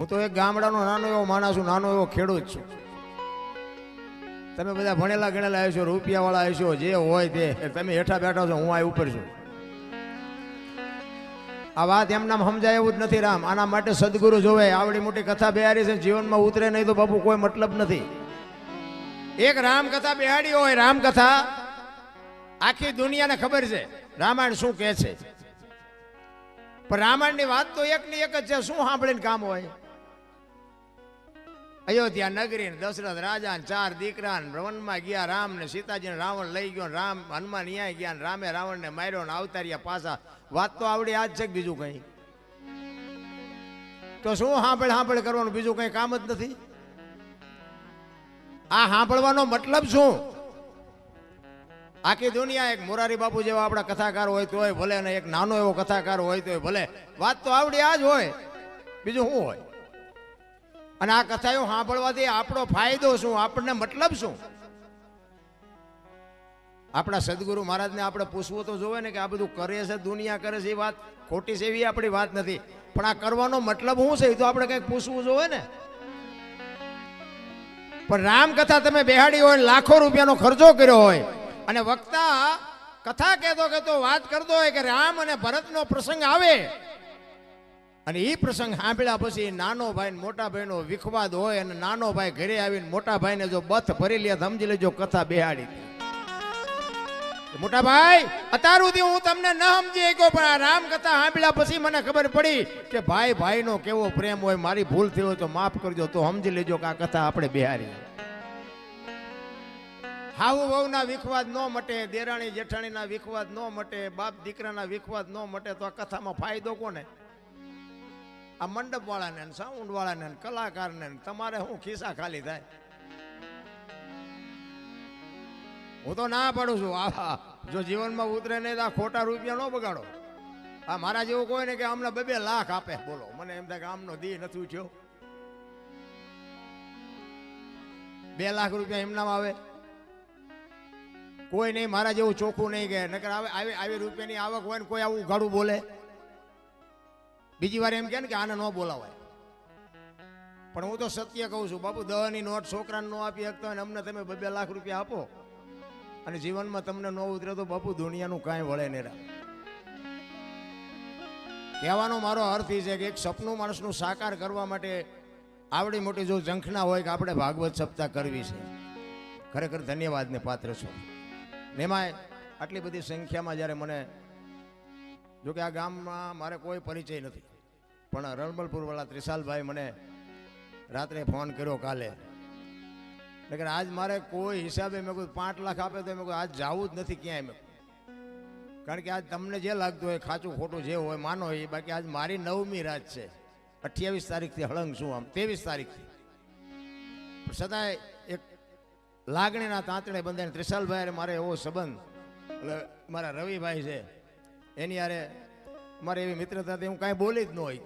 હું તો એક ગામડાનો નાનો એવો માણસ છું, નાનો એવો ખેડૂત છું. તમે બધા ભણેલા ગણેલા હશો રૂપિયા વાળા હશો, જે હોય તે. તમે હેઠા બેઠા છો, હું આ ઉપર છું. આ વાત એમનામ સમજાય એવું જ નથી રામ. આના માટે સદગુરુ જોવે, આવડી મોટી કથા બેહારી છે, જીવનમાં ઉતરે નહીં તો બાપુ કોઈ મતલબ નથી. એક રામકથા બેહાડી હોય, રામકથા આખી દુનિયાને ખબર છે. રામાયણ શું કહે છે? પણ રામાયણની વાત તો એક ની એક જ છે, શું સાંભળીને કામ હોય? અયોધ્યા નગરી દશરથ રાજા ચાર દીકરા વનમાં ગયા રામ ને સીતાજીને રાવણ લઈ ગયો, રામ હનુમાન ન્યાય ગયા ને રામે રાવણને માર્યો ને અવતાર્યા પાછા. વાત તો આવડી, આજ છે બીજું કઈ? તો શું હાંભળ હાંભળ કરવાનું? બીજું કઈ કામ જ નથી? આ સાંભળવાનો મતલબ શું? આખી દુનિયા એક મોરારી બાપુ જેવા આપણા કથાકાર હોય તોય ભલે ને એક નાનો એવો કથાકાર હોય તોય ભલે. વાત તો આવડી આ જ હોય. બીજું શું હોય? અને આ કથાઓ સાંભળવાથી આપણો ફાયદો શું? આપણને મતલબ શું? આપણા સદગુરુ મહારાજને આપણે પૂછવું તો જોવે ને કે આ બધું કરે છે, દુનિયા કરે છે, એ વાત ખોટી છે એવી આપણી વાત નથી. પણ આ કરવાનો મતલબ શું છે એ તો આપણે કંઈક પૂછવું જોવે ને. પણ રામકથા તમે બેહાડી હોય લાખો રૂપિયાનો ખર્ચો કર્યો હોય અને વક્તા કથા કહેતો કહેતો વાત કરતો હોય કે રામ અને ભરતનો પ્રસંગ આવે. અને એ પ્રસંગ સાંભળ્યા પછી નાનો ભાઈ મોટા ભાઈનો વિખવાદ હોય અને નાનો ભાઈ ઘરે આવીને મોટા ભાઈને જો બથ ભરી લે સમજી લેજો કથા બેહાડી મોટા ભાઈ, અત્યાર સુધી હું તમને ન સમજી ગયો પણ આ રામ કથા સાંભળ્યા પછી મને ખબર પડી કે ભાઈ, ભાઈનો કેવો પ્રેમ હોય, મારી ભૂલ થઈ હોય તો માફ કરજો, તો સમજી લેજો કે આ કથા આપણે બેહારી હાવું વહુના વિખવાદ ન મટે, દેરાણી જેઠાણીના વિખવાદ ન મટે, બાપ દીકરાના વિખવાદ ન મટે, તો આ કથામાં ફાયદો કોને? આ મંડપ વાળાને ને સાઉન્ડ વાળાને ને કલાકારને તમારે શું ખિસ્સા ખાલી થાય? હું તો ના પાડું છું. આ જો જીવનમાં ઉતરે નહીં તો આ ખોટા રૂપિયા ન બગાડો. આ મારા જેવું કોઈ ને કે અમને બે બે લાખ આપે. બોલો, મને એમ થાય કે આમનો દી નથી ઉઠ્યો. બે લાખ રૂપિયા એમનામાં આવે. કોઈ નહીં, મારા જેવું ચોખ્ખું નહીં કે. નકર આવે, આવી આવી રૂપિયાની આવક હોય ને કોઈ આવું ગાડું બોલે. બીજી વાર એમ કે ને કે આને ન બોલાવાય. પણ હું તો સત્ય કહું છું, બાપુ દવાની નોટ છોકરાને ન આપી શકતા અને અમને તમે બે લાખ રૂપિયા આપો. અને જીવનમાં તમને ન ઉતરે તો બાપુ, દુનિયાનું કાંઈ વળે નહીં કહેવાનો મારો અર્થ એ છે કે એક સપનું માણસનું સાકાર કરવા માટે આવડી મોટી જો ઝંખના હોય કે આપણે ભાગવત સપ્તાહ કરવી છે. ખરેખર ધન્યવાદને પાત્ર છો. ને એમાંય આટલી બધી સંખ્યામાં જ્યારે મને જોકે આ ગામમાં મારે કોઈ પરિચય નથી. પણ રણમલપુરવાળા ત્રિશાલભાઈ મને રાત્રે ફોન કર્યો કાલે. એટલે આજ મારે કોઈ હિસાબે મેં કહ્યું પાંચ લાખ આપે તો મેં કહ્યું આજ જવું જ નથી ક્યાંય મેં. કારણ કે આજ તમને જે લાગતું હોય, ખાચું ખોટું જે હોય, માનો એ, બાકી આજ મારી નવમી રાત છે. અઠ્યાવીસ તારીખથી હળંગ છું આમ, ત્રેવીસ તારીખથી. છતાંય એક લાગણીના તાંતણે બંધાઈને ત્રિશાલભાઈ મારે એવો સંબંધ, એટલે મારા રવિભાઈ છે, એની હારે મારે એવી મિત્રતા હતી હું કાંઈ બોલી જ ન હોય.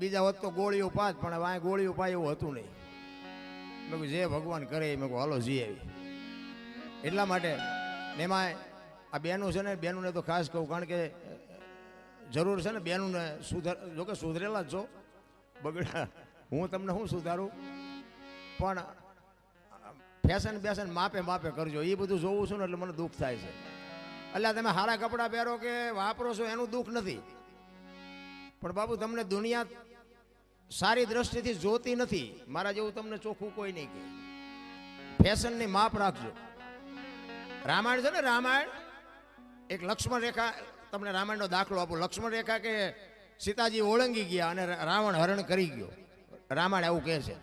બીજા હોત તો ગોળીઓ પાત, પણ હવે ગોળીઓ પાય એવું હતું નહીં. મેં કહ્યું જે ભગવાન કરે મેં કહું હાલો, જી આવી. એટલા માટે એમાં આ બેનું છે ને, બેનુંને તો ખાસ કહું, કારણ કે જરૂર છે ને બેનુંને સુધાર જોકે સુધરેલા જ છો. બગડા, હું તમને શું સુધારું? પણ ફેશન બેસન માપે માપે કરજો. એ બધું જોવું છું ને એટલે મને દુઃખ થાય છે. એટલે તમે સારા કપડાં પહેરો કે વાપરો છો, એનું દુઃખ નથી. પણ બાબુ તમને દુનિયા સારી દ્રષ્ટિથી જોતી નથી. મારા જેવું તમને ચોખ્ખું કોઈ નહીં કે ફેશનની માપ રાખજો. રામાયણ છે ને, રામાયણ? એક લક્ષ્મણ રેખા, તમને રામાયણનો દાખલો આપું. લક્ષ્મણ રેખા કે સીતાજી ઓળંગી ગયા અને રાવણ હરણ કરી ગયો. રામાયણ એવું કહે છે.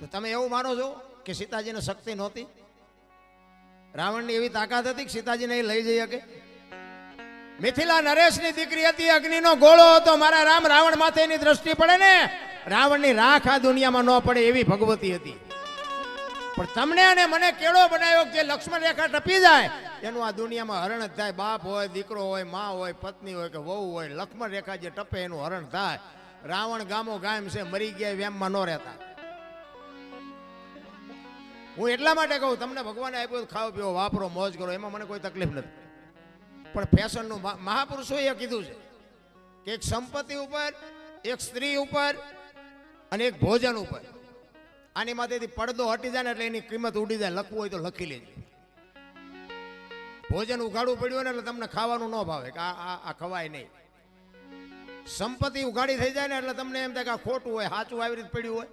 તો તમે એવું માનો છો કે સીતાજીને શક્તિ નહોતી? રાવણની એવી તાકાત હતી કે સીતાજીને એ લઈ જઈ શકે. મિથિલા નરેશની દીકરી હતી, અગ્નિનો ગોળો હતો. મારા રામ રાવણ માથે એની દ્રષ્ટિ પડે ને, રાવણની રાખ આ દુનિયામાં ન પડે એવી ભગવતી હતી. પણ તમને અને મને કેળો બનાવ્યો જે લક્ષ્મણ રેખા ટપી જાય, એનું આ દુનિયામાં હરણ જ થાય. બાપ હોય, દીકરો હોય, મા હોય, પત્ની હોય કે વહુ હોય, લક્ષ્મણ રેખા જે ટપે એનું હરણ થાય. રાવણ ગામો ગામ છે, મરી ગયા, વેમમાં ન રહેતા. હું એટલા માટે કહું, તમને ભગવાને આપ્યો ખાવ પીવો વાપરો, મોજ કરો, એમાં મને કોઈ તકલીફ નથી. પણ ફેશનનું મહાપુરુષોએ કીધું છે કે એક સંપત્તિ ઉપર, એક સ્ત્રી ઉપર અને એક ભોજન ઉપર. આની માથેથી પડદો હટી જાય ને એટલે એની કિંમત ઉડી જાય, લખવું હોય તો લખી લેજો. ભોજન ઉગાડવું પડ્યું ને એટલે તમને ખાવાનું ન ભાવે, કે આ આ ખવાય નહીં. સંપત્તિ ઉગાડી થઈ જાય ને એટલે તમને એમ થાય કે ખોટું હોય, સાચું આવી રીતે પડ્યું હોય.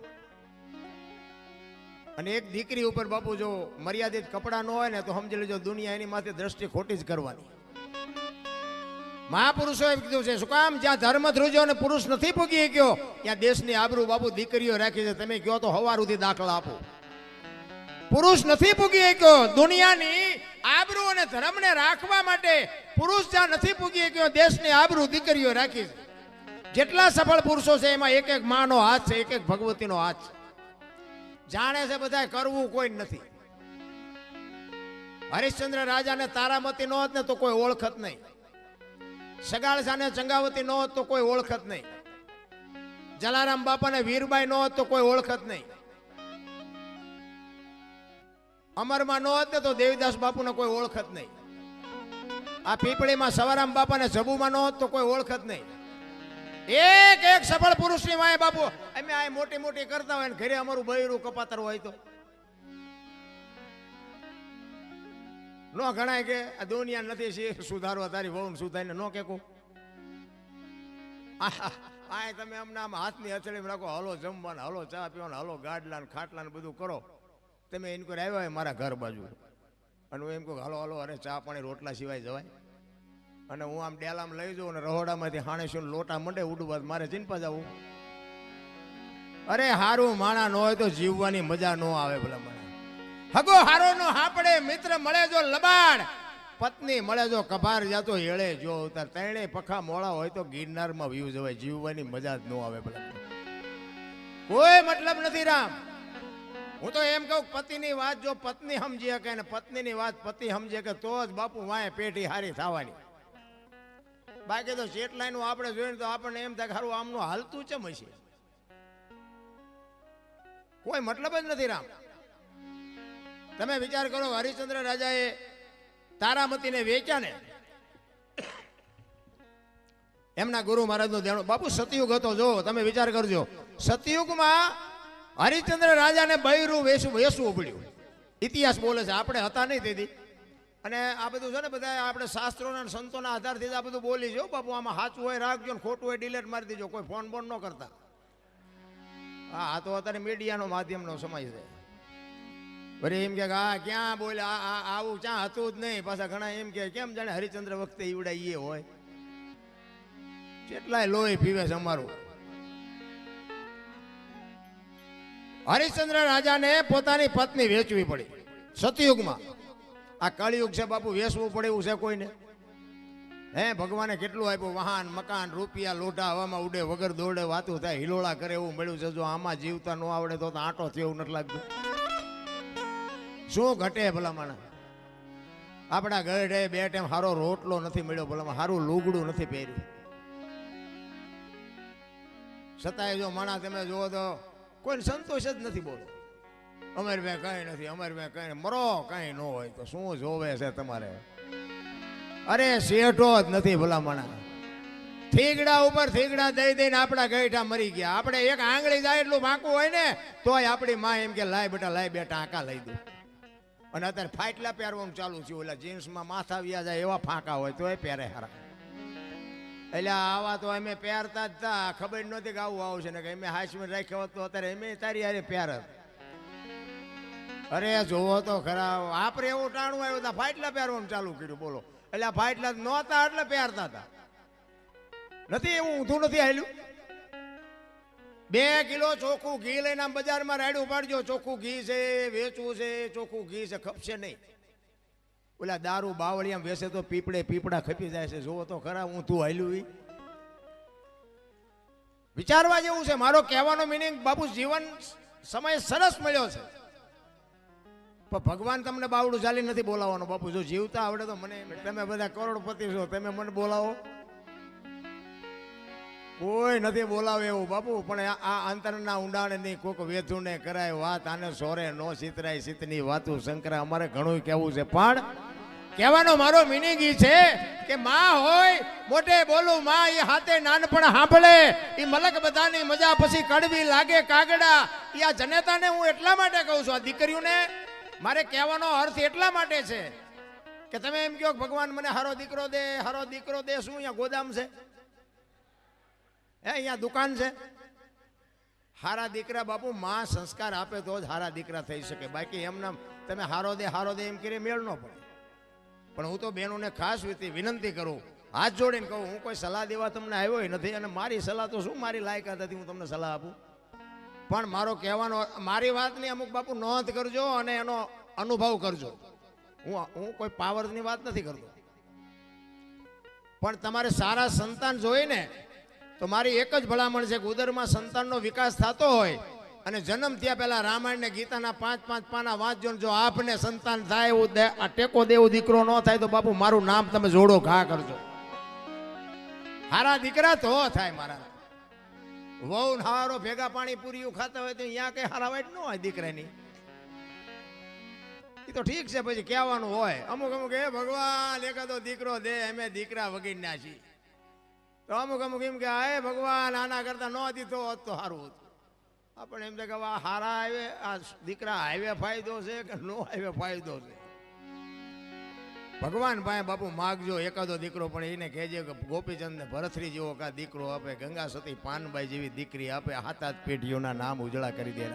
અને એક દીકરી ઉપર બાપુ જો મર્યાદિત કપડાં ન હોય ને તો સમજી લેજો દુનિયા એની માથે દ્રષ્ટિ ખોટી જ કરવાની. મહાપુરુષોએ કીધું છે, શું કામ? જ્યાં ધર્મ ધ્રુજો અને પુરુષ નથી પૂગી ગયો, ત્યાં દેશની આબરૂ બાપુ દીકરીઓ રાખી છે. તમે કહો તો હવારુથી દાખલા આપો. પુરુષ નથી પૂગી ગયો, દુનિયાની આબરૂ અને ધર્મને રાખવા માટે પુરુષ જ્યાં નથી પૂગી ગયો, દેશની આબરૂ દીકરીઓ રાખી છે. જેટલા સફળ પુરુષો છે, એમાં એક એક માનો હાથ છે, એક એક ભગવતીનો હાથ છે. જાણે છે બધા કરવું કોઈ નથી. હરિશ્ચંદ્ર રાજાને તારામતી નો હોત ને તો કોઈ ઓળખત નહીં. સગાળસાને ચંગાવતી નો હોત તો કોઈ ઓળખત નહીં. જલારામ વીરબાઈ નો હોત તો કોઈ ઓળખત નહીં. અમરમાં નો હોત ને તો દેવીદાસ બાપુને કોઈ ઓળખત નહીં. આ પીપળીમાં સવારામ બાપાને જબુમાં નો હોત તો કોઈ ઓળખત નહીં. એક એક સફળ પુરુષની વાય બાપુ, અમે આ મોટી મોટી કરતા હોય ને ઘરે અમારું બૈરું કપાતર હોય તો. ન ગણાય કે આ દુનિયા નથી છે, સુધારવા તારી વહુ સુધારીને ન કે કો આ તમે અમને આમ હાથની હથેળીમાં રાખો, હલો જમવાનું, હલો ચા પીવાનું, હલો ગાડલા ને ખાટલા ને બધું કરો. તમે એને કોઈ આવ્યા હોય મારા ઘર બાજુ. અને હું એમ કહું હલો હલો, અરે ચા પાણી રોટલા સિવાય જવાય. અને હું આમ ડેલામાં લઈ જઉં અને રહોડામાંથી હાણેશું લોટા મંડે ઉડવા મારે ચિંપા જવું. અરે હારું માણા ન હોય તો જીવવાની મજા ન આવે ભલે મને હગો હારો નો હાપડે મિત્ર મળે જો લબાડ. પત્ની મળે જો કભાર જાતો હેળે જો ઉતાર તેણે પખા મોળા હોય તો ગિરનારમાં વ્યૂ જવાય. જીવવાની મજા જ ન આવે ભલે કોઈ મતલબ નથી રામ. હું તો એમ કહું પતિની વાત જો પત્ની સમજી શકે ને પત્નીની વાત પતિ સમજે કે તો જ બાપુ વાય પેઢી હારી થવાની. બાકી તો સેટલાઈન આપણે જોઈને તો આપણને એમ થાય ખારું આમનું હાલતું ચમ હશે. કોઈ મતલબ જ નથી રામ. તમે વિચાર કરો, હરિશ્ચંદ્ર રાજાએ તારામતીને વેચ્યા ને, એમના ગુરુ મહારાજનું ધ્યાન બાપુ, સતયુગ હતો, જો, તમે વિચાર કરજો. સતયુગમાં હરિશ્ચંદ્ર રાજાને બૈરું વેસું વેસવું પડ્યું. ઇતિહાસ બોલે છે, આપણે હતા નહીં તેથી. અને આ બધું છે ને બધા આપણે શાસ્ત્રોના સંતોના આધારથી જ આ બધું બોલી જો, બાપુ, આમાં સાચું હોય, રાખજો ને ખોટું હોય ડિલેટ મારી દેજો, કોઈ ફોન બોન ન કરતા. હા, આ તો અત્યારે મીડિયાનો માધ્યમનો સમય છે. વળી એમ કે હા ક્યાં બોલે, આ- આવું ક્યાં હતું જ નહીં. પાછા ઘણા એમ કે કેમ જાણે હરિચંદ્ર વખતે ઈવડા એ હોય. કેટલાય લોહી પીવે છે અમારું. હરિશ્ચંદ્ર રાજાને પોતાની પત્ની વેચવી પડી સતયુગમાં. આ કળિયુગ છે બાપુ, વેસવું પડે એવું છે કોઈને? હે, ભગવાને કેટલું આપ્યું? વાહન, મકાન, રૂપિયા, લોઢા, હવામાં ઉડે, વગર દોડે, વાતું થાય, હિલોળા કરે, એવું મળ્યું છે. જો આમાં જીવતા ન આવડે તો આંટો થયો નથી લાગતું. શું ઘટે ભલામણ? આપણા ગઢે બે ટાઈમ સારો રોટલો નથી મળ્યો ભલામણ. સારું લુગડું નથી પહેર્યું. છતાંય જો માણસ તમે જુઓ તો કોઈ સંતોષ જ નથી બોલો. અમારે પાસે કઈ નથી, અમારે પાસે કઈ મરો, કઈ ન હોય તો શું જોવે છે તમારે? અરે શેઠો જ નથી ભલામણા. થીગડા ઉપર થીગડા દઈ દઈને આપણા ગઈઠા મરી ગયા. આપણે એક આંગળી જાય એટલું ભાંકવું હોય ને, તોય આપણી માં એમ કે, લાય બેટા લાય બેટા આંકા લઈ દઉં અને અત્યારે ફાટલા પહેરવાનું ચાલુ છે ઓલા જીન્સમાં માથા વ્યા જાય એવા ફાંકા હોય તો એ પહેરે હારા. એટલે આવા તો અમે પહેરતા જ હતા ખબર નહોતી કે આવું આવશે. ને કે અમે હાશમાં રાખ્યો તો અત્યારે અમે તારી હારે પહેરત. અરે, જોવો તો ખરા આપણે એવું ટાણું આવ્યું હતા ફાટલા પહેરવાનું ચાલુ કર્યું, બોલો. એટલે આ ફાટલા નહોતા એટલે પહેરતા હતા નથી, એવું ઊંધું નથી આવેલું બે કિલો ચોખ્ખું ઘી લઈને આમ બજારમાં રાડ્યું પાડજો, ચોખ્ખું ઘી છે, વેચવું છે, ચોખ્ખું ઘી છે, ખપશે નહીં. ઓલા દારૂ બાવળિયામાં વેસે તો પીપળે પીપળા ખપી જાય છે, જોવો તો ખરા ઊંધું હાલ્યું ઈ. વિચારવા જેવું છે, મારો કહેવાનો મિનિંગ બાપુ જીવન સમય સરસ મળ્યો છે. પણ ભગવાન તમને બાવડું ચાલી નથી બોલાવવાનું, બાપુ. જો જીવતા આવડે તો મને તમે બધા કરોડપતિ છો, તમે મને બોલાવો. કોઈ નથી બોલાવે એવું, બાપુ. પણ આ- અંતરના ઊંડાણે નહીં, કોક વેધુને કરાય વાત, આને સોરે નો સિતરાય સિતની વાતું. શંકરા અમારે ઘણું કહેવું છે. પણ કહેવાનો મારો મિનિંગ ઈ છે કે માં હોય, મોટે બોલું, માં એ હાથે નાનપણ સાંભળે એ મલક બધાની મજા પછી કડવી લાગે કાગડા. એ આ જનેતાને હું એટલા માટે કહું છું, આ દીકરીઓને મારે કહેવાનો અર્થ એટલા માટે છે કે તમે એમ કહો ભગવાન મને હારો દીકરો દે, હારો દીકરો દે, શું અહીંયા ગોદામ છે? હે, અહીંયા દુકાન છે? હારા દીકરા બાપુ માં સંસ્કાર આપે તો જ હારા દીકરા થઈ શકે. બાકી એમના તમે હારો દે હારો દે એમ કરી મેળ ન પડે. પણ હું તો બહેનોને ખાસ રીતે વિનંતી કરું. હાથ જોડીને કહું, હું કોઈ સલાહ દેવા તમને આવ્યો નથી અને મારી સલાહ તો શું? મારી લાયકાત હતી, હું તમને સલાહ આપું. પણ મારો કહેવાનો, મારી વાતની અમુક બાપુ નોંધ કરજો અને એનો અનુભવ કરજો. હું હું કોઈ પાવરની વાત નથી કરતો. પણ તમારે સારા સંતાન જોઈને તો મારી એક જ ભલામણ છે કે ઉદરમાં સંતાનનો વિકાસ થતો હોય અને જન્મ થયા પહેલા રામાયણ ને ગીતાના પાંચ પાંચ પાના વાંચજો જો આપને સંતાન થાય એવું આ ટેકો દેવું દીકરો ન થાય તો બાપુ મારું નામ તમે જોડો, ઘા કરજો. હારા દીકરા તો થાય મારા વહુ હારો ભેગા પાણી પૂરીયું ખાતા હોય તો અહીંયા કઈ હારા વાઈટ ન હોય દીકરાની. એ તો ઠીક છે, પછી કહેવાનું હોય. અમુક અમુક એ ભગવાન, એકાદો દીકરો દે, અમે દીકરા વગીર ના છીએ. તો અમુક અમુક એમ કે, હે ભગવાન, આના કરતા ન દીધો હોત તો સારું હતું. આપણે એમ કે આ હારા આવે આ દીકરા હાઈવે ફાયદો છે કે નો હાઈવે ફાયદો છે? ભગવાન પાસે બાપુ માગજો, એકાદો દીકરો પણ એને કહેજે કે ગોપીચંદ ને ભરથરી જેવો કા દીકરો આપે, ગંગા સતી પાનબાઈ જેવી દીકરી આપે, હાથ પેઢીઓના નામ ઉજળા કરી દે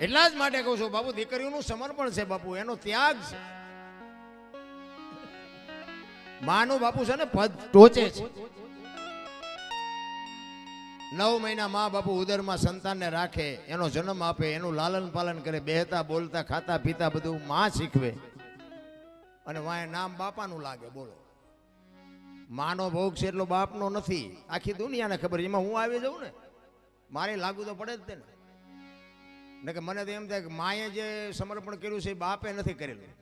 એટલા જ માટે કહું છું, બાપુ, દીકરીઓનું સમર્પણ છે બાપુ, એનો ત્યાગ છે. માનું બાપુ છે ને, પદ ટોચે છે. નવ મહિના મા બાપુ ઉદરમાં સંતાનને રાખે, એનો જન્મ આપે, એનું લાલન પાલન કરે, બેહતા, બોલતા, ખાતા, પીતા બધું માં શીખવે. અને વાય નામ બાપાનું લાગે, બોલો. માનો ભોગ છે એટલો બાપનો નથી. આખી દુનિયાને ખબર છે. એમાં હું આવી જાઉં ને, મારે લાગુ તો પડે જ તે ને કે મને તો એમ થાય કે માએ જે સમર્પણ કર્યું છે એ બાપે નથી કરેલું.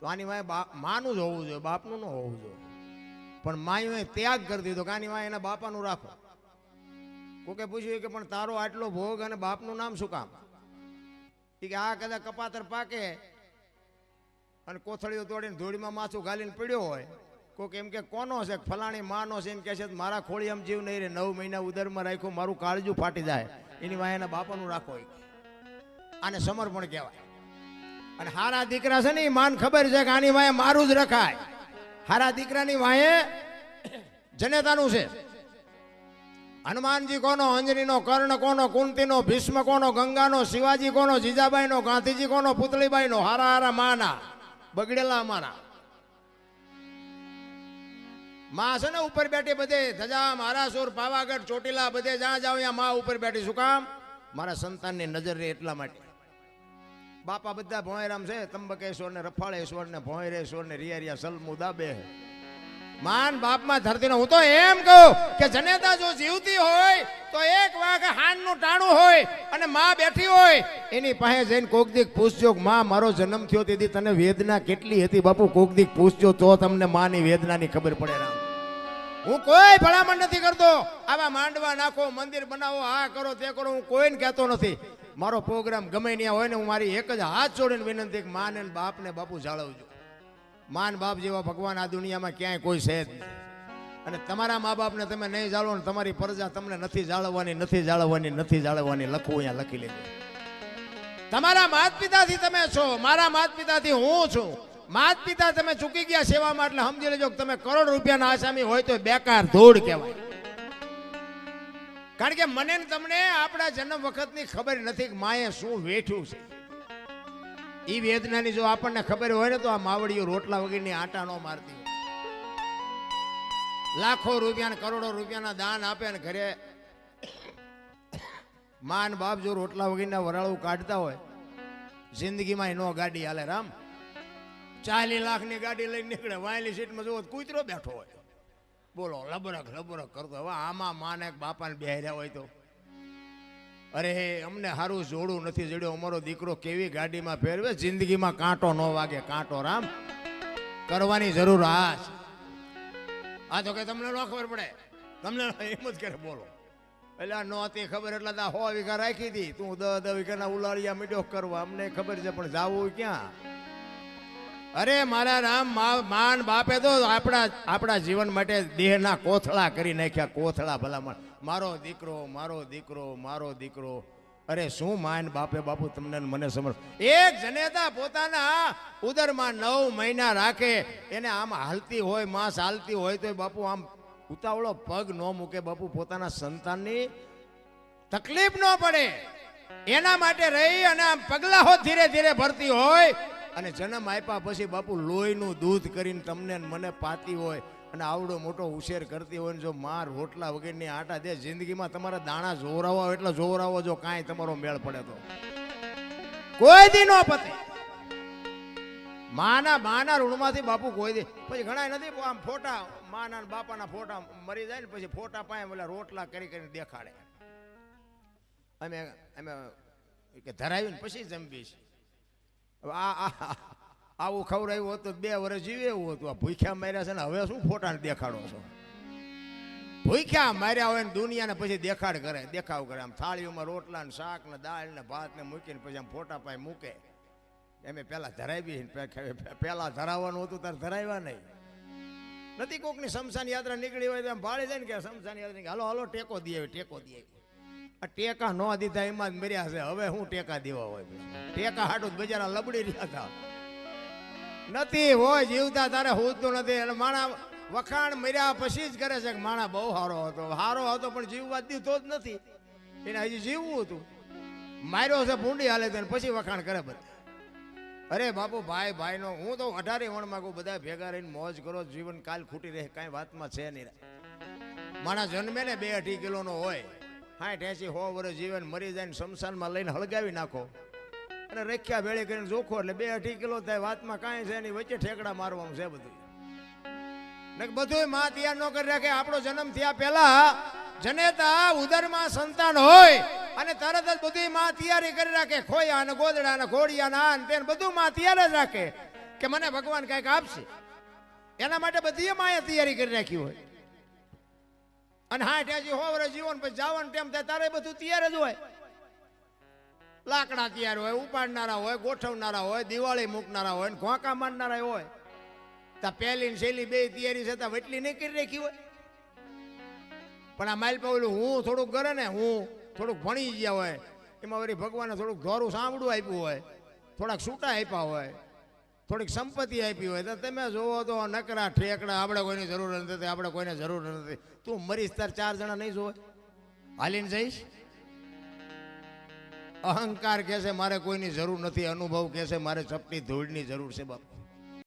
તો આની વાય માનું જ હોવું જોઈએ, બાપનું ન હોવું જોઈએ. પણ માએ ત્યાગ કરી દીધો કે આની વાય એના બાપાનું રાખો. કોકે પૂછ્યું કે પણ તારો આટલો ભોગ અને બાપનું નામ શું કામ? કે આ કદાચ કપાતર પાકે અને કોથળીઓ તોડીને ધૂળીમાં માથું ગાલીને પડ્યો હોય કોઈક એમ કે, કોનો છે? ફલાણી માનો છે. એમ કે છે, મારા ખોળી એમ જીવ નહીં રે, નવ મહિના ઉદરમાં રાખ્યું, મારું કાળજું ફાટી જાય, એની વાય એના બાપાનું રાખો. આને સમર્પણ કહેવાય. અને હારા દીકરા છે ને એ માન ખબર છે કે આની વાય મારું જ રખાય. હારા દીકરાની વાંહે જનેતાનું છે. હનુમાનજી કોનો, અંજનીનો, કર્ણ કોનો, કુંતીનો, ભીષ્મ કોનો, ગંગાનો, શિવાજી કોનો, જીજાબાઈનો, ગાંધીજી કોનો, પુતળીબાઈનો, હારા હારા માના. બગડેલા અમારા. માં છે ને ઉપર બેઠી બધે ધજા મહારાસુર પાવાગઢ, ચોટીલા બધે જ્યાં જાઓ ત્યાં માં ઉપર બેઠી. શું કામ? મારા સંતાનની નજર રહે એટલા માટે. બાપા બધા ભોંયરામ છે ત્રંબકેશ્વર ને રફાળેશ્વર ને ભોંયરેશ્વર ને રિયારિયા, સલમુ, દાબે. માન બાપમાં ધરતીનો હું તો એમ કહું કે જનેતા જો જીવતી હોય તો એક વાગ હાનનું ટાણું હોય અને માં બેઠી હોય, એની પાસે જઈને કોક દીક પૂછજો માં, મારો જન્મ થયો તેથી તને વેદના કેટલી હતી? બાપુ, કોક દીક પૂછજો તો તમને માની વેદનાની ખબર પડે રામ. હું કોઈ ભલામણ નથી કરતો. આવા માંડવા નાખો, મંદિર બનાવો, આ કરો, તે કરો, હું કોઈને કહેતો નથી. મારો પ્રોગ્રામ ગમે ત્યાં હોય ને હું મારી એક જ હાથ જોડીને વિનંતી માને બાપને બાપુ જાળવજો. માન બાપ જેવા ભગવાન આ દુનિયામાં ક્યાંય કોઈ છે જ નહીં. અને તમારા મા બાપને તમે નહીં જાળવો ને તમારી પ્રજા તમને નથી જાળવવાની નથી જાળવવાની નથી જાળવવાની લખવું અહીંયા, લખી લેજો. તમારા માત પિતાથી તમે છો, મારા માત પિતાથી હું છું. માત પિતા તમે ચૂકી ગયા સેવામાં એટલે સમજી લેજો તમે કરોડ રૂપિયાના આસામી હોય તો બેકાર ધૂળ કહેવાય. કારણ કે મને તમને આપણા જન્મ વખતની ખબર નથી કે માએ શું વેઠ્યું છે. ઈ વેદનાની જો આપણને ખબર હોય ને તો આ માવડીઓ રોટલા વગરની આટા ન મારતી લાખો રૂપિયા ને કરોડો રૂપિયાના દાન આપે ને ઘરે માન બાપ જો રોટલા વગરના વરાળું કાઢતા હોય, જિંદગીમાં નો ગાડી હાલે રામ. ચાલી લાખની ગાડી લઈને નીકળે, વાયલી સીટમાં જુઓ કૂતરો બેઠો હોય. બોલો લબરક લબરક કરતો હવે આમાં માને બાપાને બેહર્યા હોય તો? અરે, અમને સારું જોડું નથી જોડ્યું. અમારો દીકરો કેવી ગાડીમાં ફેરવે? જિંદગીમાં કાંટો ન વાગે. કાંટો રામ. કરવાની જરૂર આ છે. આ તો કે તમને ન ખબર પડે. તમને એમ જ કરે બોલો. એટલે નહોતી ખબર એટલે તો હો વીઘા રાખી હતી તું દસ દસ વીઘાના ઉલાળિયા મીડો કરવા. અમને ખબર છે, પણ જાવું ક્યાં? અરે, મારા રામ માન બાપે તો આપણા આપણા જીવન માટે દેહના કોથળા કરી નાખ્યા. કોથળા ભલામણ. મારો દીકરો મારો દીકરો મારો દીકરો. અરે શું માન બાપે બાપુ તમને મને સમજ એક જનેતા પોતાના ઉદરમાં નવ મહિના રાખે, એને આમ હાલતી હોય, માસ હાલતી હોય તો બાપુ આમ ઉતાવળો પગ ન મૂકે બાપુ, પોતાના સંતાનની તકલીફ ન પડે. એના માટે રહી અને આમ પગલાઓ ધીરે ધીરે ભરતી હોય અને જન્મ આપ્યા પછી બાપુ લોહીનું દૂધ કરીને તમને મને પાતી હોય. અને આવડો મોટો ઉછેર કરતી હોય ને જો માર, રોટલા વગેરેની આટા દે, જિંદગીમાં તમારા દાણા જોવરાવો એટલે જોવરાવો જો કાંઈ તમારો મેળ પડે તો. કોઈ દી નો પતે. માના માના ઋણમાંથી બાપુ કોઈ દે, પછી ઘણા નથી આમ ફોટા, માના બાપાના ફોટા મરી જાય ને પછી ફોટા પાસે ઓલા રોટલા કરી કરીને દેખાડે. અમે અમે કે ધરાવીને પછી જમવીશ છે. આ, આ- આવું ખવડાવ્યું હોત તો બે વર્ષ જીવે એવું હતું. ભૂખ્યા માર્યા છે ને હવે શું ફોટાને દેખાડો છો? ભૂખ્યા માર્યા હોય ને દુનિયાને પછી દેખાડ કરે, દેખાવ કરે. આમ થાળીઓમાં રોટલા ને શાક ને દાળ ને ભાત ને મૂકીને પછી આમ ફોટા પાય મૂકે. એમે પેલા ધરાવી પેલા ધરાવવાનું હતું, તારે ધરાવ્યા નહીં. નથી કોકની શમશાન યાત્રા નીકળી હોય તો એમ ભાળી જાય ને કે શમશાન યાત્રા હાલો હાલો, ટેકો દે ટેકો દે. આ ટેકા ન દીધા એમાં જ મર્યા છે. હવે હું ટેકા દેવા હોય? ટેકા હાટું બજારા લબડી રહ્યા હતા. નથી, હોય જીવતા તારે હોતું નથી. એટલે માણા વખાણ મર્યા પછી જ કરે છે કે માણા બહુ સારો હતો. સારો હતો પણ જીવવા દીધો જ નથી. એને હજી જીવવું હતું. માર્યો છે ભૂંડી હાલે તો પછી વખાણ કરે બધા. અરે બાપુ, ભાઈ, ભાઈનો, હું તો અઢારે વણમાં કહું બધા ભેગા રહીને મોજ કરો, જીવન કાલ ખૂટી રહે, કાંઈ વાતમાં છે નહીં. મારા જન્મે ને બે અઢી કિલોનો હોય. હા એસી સો વર્ષ જીવન મરી જાય ને શમશાનમાં લઈને હળગાવી નાખો. અને રખ્યા ભેળી કરીને જોખો એટલે બે અઢી કિલો થાય, વાતમાં કાંઈ છે નહીં, વચ્ચે ઠેકડા મારવાનું છે બધું. ને બધું માં તૈયાર ન કરી રાખે, આપણો જન્મ થયા પહેલા જનેતા ઉદરમાં સંતાન હોય અને તરત જ બધી માં તૈયારી કરી રાખે, ખોયા અને ગોદડા અને ઘોડિયા ને આ ને તે બધું માં તૈયાર જ રાખે કે મને ભગવાન કંઈક આપશે. એના માટે બધી માએ તૈયારી કરી રાખી હોય. અને હા ત્યાં હો વર્ષ જીવન પછી જવાનું ટેમ થાય, તારે બધું તૈયાર જ હોય. લાકડા તૈયાર હોય, ઉપાડનારા હોય, ગોઠવનારા હોય, દિવાળી મૂકનારા હોય, ને ઘોંકા મારનારા હોય. તો પહેલી ને શૈલી બે તૈયારી છતાં વેટલી નહીં કરી રાખી હોય. પણ આ માઇલ પાવલું હું થોડુંક કરે ને, હું થોડુંક ભણી ગયા હોય, એમાં વળી ભગવાને થોડુંક ધોરું સાંભળું આપ્યું હોય, થોડાક છૂટા આપ્યા હોય, થોડીક સંપત્તિ આપી હોય, તો તમે જોવો તો નકરા ઠેકડા, આપણે કોઈની જરૂર નથી, આપણે કોઈને જરૂર નથી. તું મરીશ તાર ચાર જણા નહીં જોવે? હાલીને જઈશ? અહંકાર કહે છે, મારે કોઈની જરૂર નથી, અનુભવ કહે છે, મારે ચપટી ધૂળની જરૂર છે, બાપ.